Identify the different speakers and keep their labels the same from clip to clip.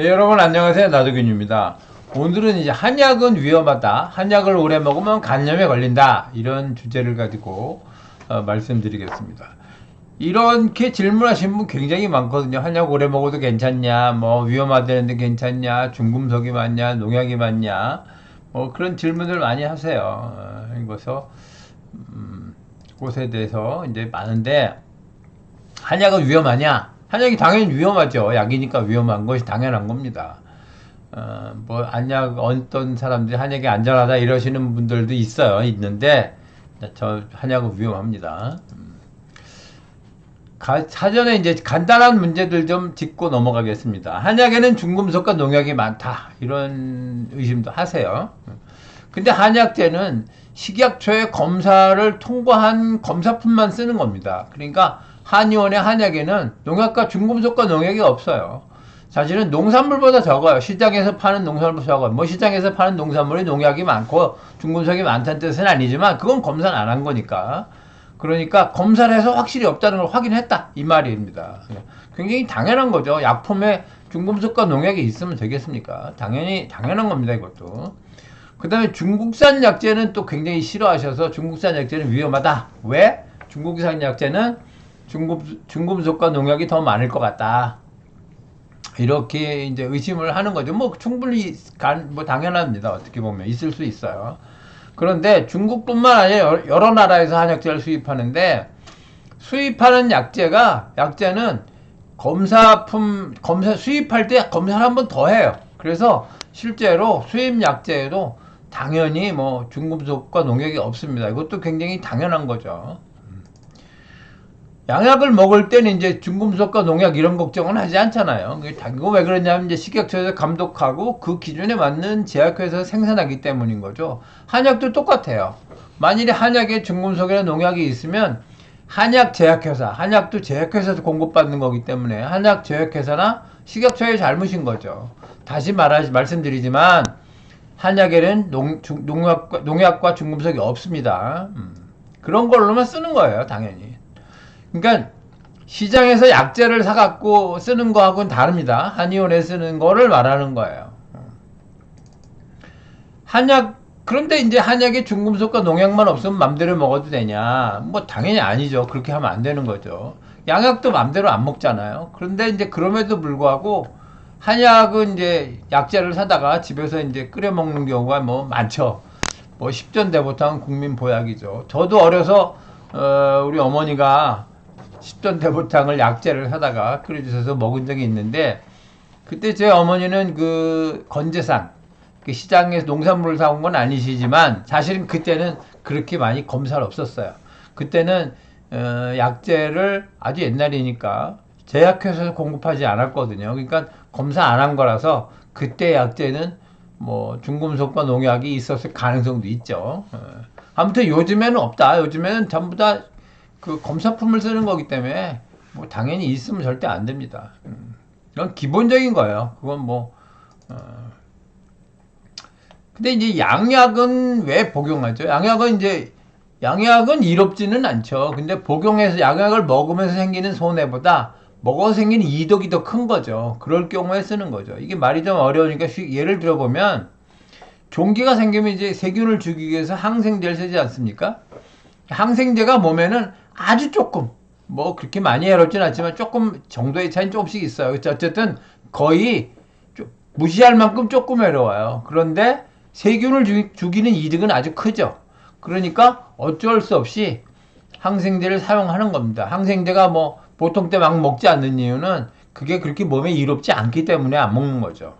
Speaker 1: 네, 여러분 안녕하세요. 나도균입니다. 오늘은 이제 한약은 위험하다. 한약을 오래 먹으면 간염에 걸린다. 이런 주제를 가지고 어, 말씀드리겠습니다. 이렇게 질문하신 분 굉장히 많거든요. 한약 오래 먹어도 괜찮냐? 뭐 위험하다는데 괜찮냐? 중금속이 맞냐? 농약이 맞냐? 뭐 그런 질문을 많이 하세요. 어, 그래서 음, 그것에 대해서 이제 많은데 한약은 위험하냐? 한약이 당연히 위험하죠. 약이니까 위험한 것이 당연한 겁니다. 어, 뭐, 한약, 어떤 사람들이 한약이 안전하다 이러시는 분들도 있어요. 있는데, 저, 한약은 위험합니다. 음. 가- 사전에 이제 간단한 문제들 좀 짚고 넘어가겠습니다. 한약에는 중금속과 농약이 많다. 이런 의심도 하세요. 근데 한약제는 식약처의 검사를 통과한 검사품만 쓰는 겁니다. 그러니까 한의원의 한약에는 농약과 중금속과 농약이 없어요. 사실은 농산물보다 적어요. 시장에서 파는 농산물보다 적어요. 뭐 시장에서 파는 농산물이 농약이 많고 중금속이 많다는 뜻은 아니지만 그건 검사는 안 한 거니까. 그러니까 검사를 해서 확실히 없다는 걸 확인했다. 이 말입니다. 굉장히 당연한 거죠. 약품에 중금속과 농약이 있으면 되겠습니까? 당연히, 당연한 겁니다. 이것도. 그 다음에 중국산 약재는 또 굉장히 싫어하셔서 중국산 약재는 위험하다. 왜? 중국산 약재는 중금, 중금속과 농약이 더 많을 것 같다. 이렇게 이제 의심을 하는 거죠. 뭐 충분히 간, 뭐 당연합니다. 어떻게 보면 있을 수 있어요. 그런데 중국뿐만 아니라 여러, 나라에서 한약재를 수입하는데 수입하는 약재가 약재는 검사품 검사 수입할 때 검사를 한 번 더 해요. 그래서 실제로 수입 약재에도 당연히 뭐 중금속과 농약이 없습니다. 이것도 굉장히 당연한 거죠. 양약을 먹을 때는 이제 중금속과 농약 이런 걱정은 하지 않잖아요. 이거 왜 그러냐면 이제 식약처에서 감독하고 그 기준에 맞는 제약회사에서 생산하기 때문인 거죠. 한약도 똑같아요. 만일에 한약에 중금속이나 농약이 있으면 한약 제약회사, 한약도 제약회사에서 공급받는 거기 때문에 한약 제약회사나 식약처의 잘못인 거죠. 다시 말하지 말씀드리지만 한약에는 농, 중- 농약과, 농약과 중금속이 없습니다. 음. 그런 걸로만 쓰는 거예요, 당연히. 그러니까 시장에서 약재를 사갖고 쓰는 거하고는 다릅니다. 한의원에 쓰는 거를 말하는 거예요. 한약 그런데 이제 한약에 중금속과 농약만 없으면 맘대로 먹어도 되냐? 뭐 당연히 아니죠. 그렇게 하면 안 되는 거죠. 양약도 맘대로 안 먹잖아요. 그런데 이제 그럼에도 불구하고 한약은 이제 약재를 사다가 집에서 이제 끓여 먹는 경우가 뭐 많죠. 뭐 십전대보탕은 국민 보약이죠. 저도 어려서 어, 우리 어머니가 십전 대보탕을 약재를 사다가 끓여주셔서 먹은 적이 있는데 그때 제 어머니는 그 건재산 그 시장에서 농산물을 사온 건 아니시지만 사실은 그때는 그렇게 많이 검사를 없었어요. 그때는 어, 약재를 아주 옛날이니까 제약회사에서 공급하지 않았거든요. 그러니까 검사 안 한 거라서 그때 약재는 뭐 중금속과 농약이 있었을 가능성도 있죠. 어. 아무튼 요즘에는 없다. 요즘에는 전부 다 그 검사품을 쓰는 거기 때문에 뭐 당연히 있으면 절대 안 됩니다. 음. 이건 기본적인 거예요. 그건 뭐 어. 근데 이제 양약은 왜 복용하죠? 양약은 이제 양약은 이롭지는 않죠. 근데 복용해서 양약을 먹으면서 생기는 손해보다 먹어서 생기는 이득이 더 큰 거죠. 그럴 경우에 쓰는 거죠. 이게 말이 좀 어려우니까 쉬- 예를 들어보면 종기가 생기면 이제 세균을 죽이기 위해서 항생제를 쓰지 않습니까? 항생제가 몸에는 아주 조금 뭐 그렇게 많이 해롭진 않지만 조금 정도의 차이는 조금씩 있어요. 어쨌든 거의 좀 무시할 만큼 조금 해로워요. 그런데 세균을 죽- 죽이는 이득은 아주 크죠. 그러니까 어쩔 수 없이 항생제를 사용하는 겁니다. 항생제가 뭐 보통 때 막 먹지 않는 이유는 그게 그렇게 몸에 이롭지 않기 때문에 안 먹는 거죠.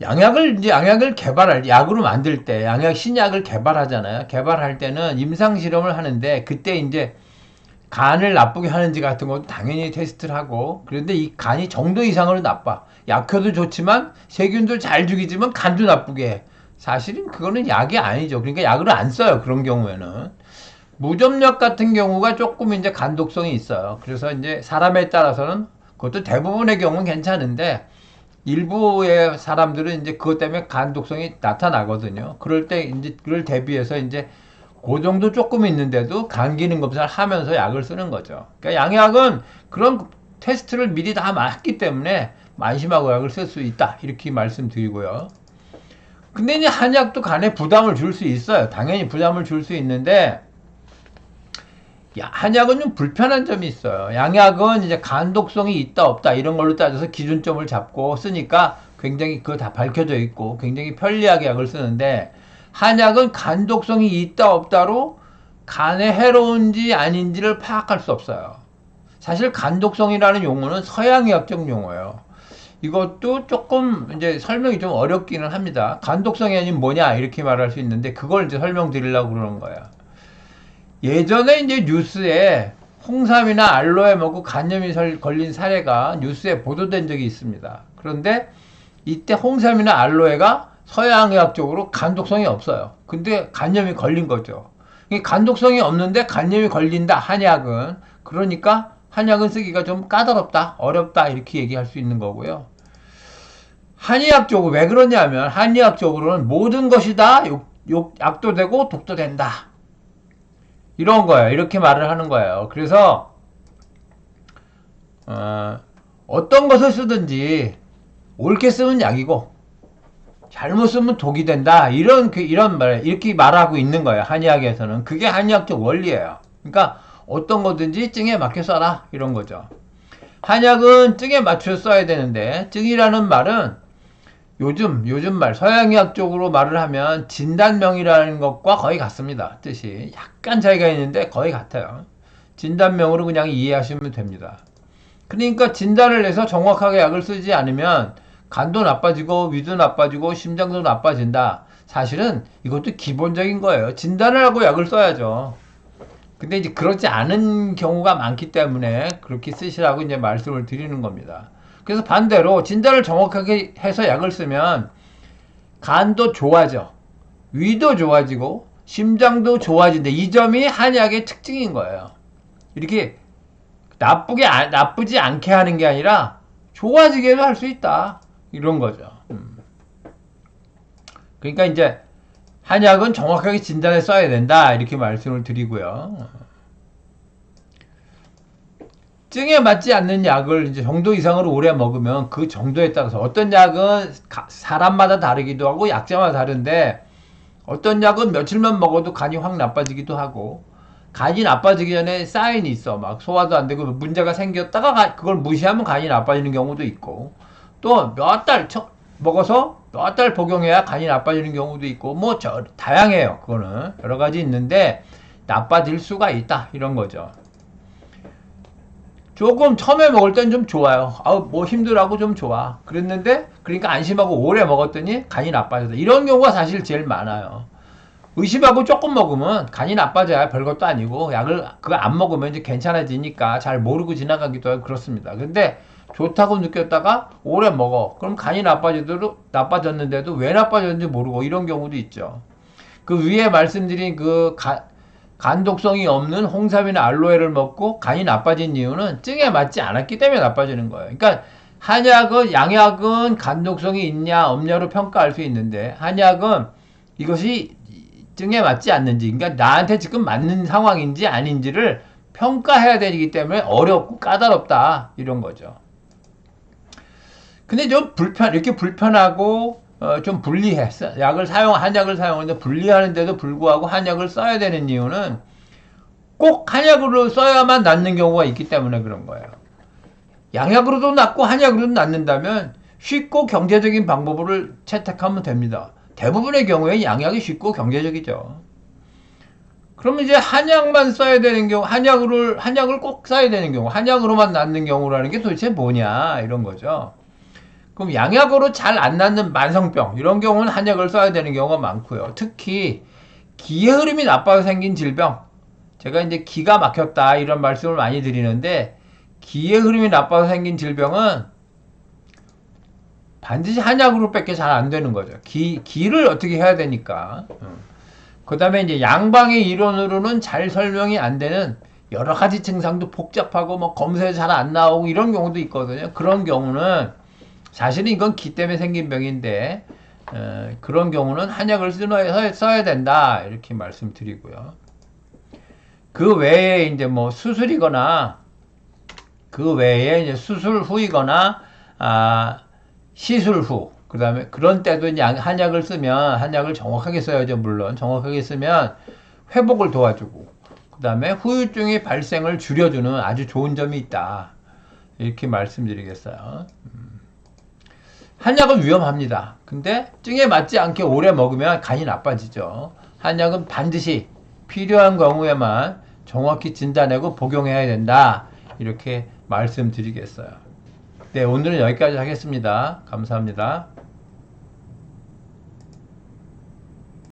Speaker 1: 양약을 이제 양약을 개발할 약으로 만들 때 양약 신약을 개발하잖아요. 개발할 때는 임상 실험을 하는데 그때 이제 간을 나쁘게 하는지 같은 것도 당연히 테스트를 하고 그런데 이 간이 정도 이상으로 나빠. 약효도 좋지만 세균도 잘 죽이지만 간도 나쁘게 해. 사실은 그거는 약이 아니죠. 그러니까 약을 안 써요. 그런 경우에는. 무좀약 같은 경우가 조금 이제 간독성이 있어요. 그래서 이제 사람에 따라서는 그것도 대부분의 경우는 괜찮은데 일부의 사람들은 이제 그것 때문에 간 독성이 나타나거든요. 그럴 때 이제 그를 대비해서 이제 그 정도 조금 있는데도 간 기능 검사를 하면서 약을 쓰는 거죠. 그러니까 양약은 그런 테스트를 미리 다 했기 때문에 만심하고 약을 쓸 수 있다. 이렇게 말씀드리고요. 근데 이제 한약도 간에 부담을 줄 수 있어요. 당연히 부담을 줄 수 있는데, 야, 한약은 좀 불편한 점이 있어요. 양약은 이제 간독성이 있다 없다 이런 걸로 따져서 기준점을 잡고 쓰니까 굉장히 그거 다 밝혀져 있고 굉장히 편리하게 약을 쓰는데 한약은 간독성이 있다 없다로 간에 해로운지 아닌지를 파악할 수 없어요. 사실 간독성이라는 용어는 서양의학적 용어예요. 이것도 조금 이제 설명이 좀 어렵기는 합니다. 간독성이 아니면 뭐냐 이렇게 말할 수 있는데 그걸 이제 설명드리려고 그러는 거예요. 예전에 이제 뉴스에 홍삼이나 알로에 먹고 간염이 설- 걸린 사례가 뉴스에 보도된 적이 있습니다. 그런데 이때 홍삼이나 알로에가 서양의학적으로 간독성이 없어요. 근데 간염이 걸린 거죠. 이 간독성이 없는데 간염이 걸린다 한약은 그러니까 한약은 쓰기가 좀 까다롭다 어렵다 이렇게 얘기할 수 있는 거고요. 한의학적으로 왜 그러냐면 한의학적으로는 모든 것이 다 욕, 욕, 약도 되고 독도 된다. 이런 거예요. 이렇게 말을 하는 거예요. 그래서 어, 어떤 것을 쓰든지 옳게 쓰면 약이고 잘못 쓰면 독이 된다. 이런 그 이런 말 이렇게 말하고 있는 거예요. 한의학에서는 그게 한의학적 원리예요. 그러니까 어떤 거든지 증에 맞게 써라 이런 거죠. 한약은 증에 맞춰 써야 되는데 증이라는 말은 요즘 요즘 말 서양의학 쪽으로 말을 하면 진단명이라는 것과 거의 같습니다. 뜻이 약간 차이가 있는데 거의 같아요. 진단명으로 그냥 이해하시면 됩니다. 그러니까 진단을 해서 정확하게 약을 쓰지 않으면 간도 나빠지고 위도 나빠지고 심장도 나빠진다. 사실은 이것도 기본적인 거예요. 진단을 하고 약을 써야죠. 근데 이제 그렇지 않은 경우가 많기 때문에 그렇게 쓰시라고 이제 말씀을 드리는 겁니다. 그래서 반대로 진단을 정확하게 해서 약을 쓰면 간도 좋아져. 위도 좋아지고 심장도 좋아진다. 이 점이 한약의 특징인 거예요. 이렇게 나쁘게 아- 나쁘지 않게 하는 게 아니라 좋아지게도 할 수 있다. 이런 거죠. 음. 그러니까 이제 한약은 정확하게 진단에 써야 된다. 이렇게 말씀을 드리고요. 증에 맞지 않는 약을 이제 정도 이상으로 오래 먹으면 그 정도에 따라서 어떤 약은 가- 사람마다 다르기도 하고 약자마다 다른데 어떤 약은 며칠만 먹어도 간이 확 나빠지기도 하고 간이 나빠지기 전에 사인이 있어. 막 소화도 안 되고 문제가 생겼다가 가- 그걸 무시하면 간이 나빠지는 경우도 있고 또 몇 달 먹어서 몇 달 복용해야 간이 나빠지는 경우도 있고 뭐 저 다양해요. 그거는 여러 가지 있는데 나빠질 수가 있다. 이런 거죠. 조금 처음에 먹을 땐 좀 좋아요. 아우 뭐 힘들하고 좀 좋아. 그랬는데 그러니까 안심하고 오래 먹었더니 간이 나빠졌다. 이런 경우가 사실 제일 많아요. 의심하고 조금 먹으면 간이 나빠져야 별것도 아니고 약을 그거 안 먹으면 이제 괜찮아지니까 잘 모르고 지나가기도 하고 그렇습니다. 근데 좋다고 느꼈다가 오래 먹어. 그럼 간이 나빠지도록 나빠졌는데도 왜 나빠졌는지 모르고 이런 경우도 있죠. 그 위에 말씀드린 그 가, 간 독성이 없는 홍삼이나 알로에를 먹고 간이 나빠진 이유는 증에 맞지 않았기 때문에 나빠지는 거예요. 그러니까 한약은 양약은 간 독성이 있냐 없냐로 평가할 수 있는데 한약은 이것이 증에 맞지 않는지 그러니까 나한테 지금 맞는 상황인지 아닌지를 평가해야 되기 때문에 어렵고 까다롭다 이런 거죠. 근데 좀 불편 이렇게 불편하고 어, 좀 불리해 써- 약을 사용 한약을 사용하는데 불리하는데도 불구하고 한약을 써야 되는 이유는 꼭 한약으로 써야만 낫는 경우가 있기 때문에 그런 거예요. 양약으로도 낫고 한약으로도 낫는다면 쉽고 경제적인 방법을 채택하면 됩니다. 대부분의 경우에 양약이 쉽고 경제적이죠. 그러면 이제 한약만 써야 되는 경우, 한약을 한약을 꼭 써야 되는 경우, 한약으로만 낫는 경우라는 게 도대체 뭐냐 이런 거죠. 그럼 양약으로 잘 안 낫는 만성병 이런 경우는 한약을 써야 되는 경우가 많고요. 특히 기의 흐름이 나빠서 생긴 질병 제가 이제 기가 막혔다 이런 말씀을 많이 드리는데 기의 흐름이 나빠서 생긴 질병은 반드시 한약으로밖에 잘안 되는 거죠. 기 기를 어떻게 해야 되니까. 그 다음에 이제 양방의 이론으로는 잘 설명이 안 되는 여러 가지 증상도 복잡하고 뭐 검사에 잘 안 나오고 이런 경우도 있거든요. 그런 경우는 사실은 이건 기 때문에 생긴 병인데 어, 그런 경우는 한약을 쓰노- 써야 된다 이렇게 말씀드리고요. 그 외에 이제 뭐 수술이거나 그 외에 이제 수술 후이거나 아, 시술 후 그다음에 그런 때도 이제 한약을 쓰면 한약을 정확하게 써야죠 물론 정확하게 쓰면 회복을 도와주고 그다음에 후유증의 발생을 줄여주는 아주 좋은 점이 있다 이렇게 말씀드리겠어요. 음. 한약은 위험합니다. 근데 증에 맞지 않게 오래 먹으면 간이 나빠지죠. 한약은 반드시 필요한 경우에만 정확히 진단하고 복용해야 된다. 이렇게 말씀드리겠어요. 네, 오늘은 여기까지 하겠습니다. 감사합니다.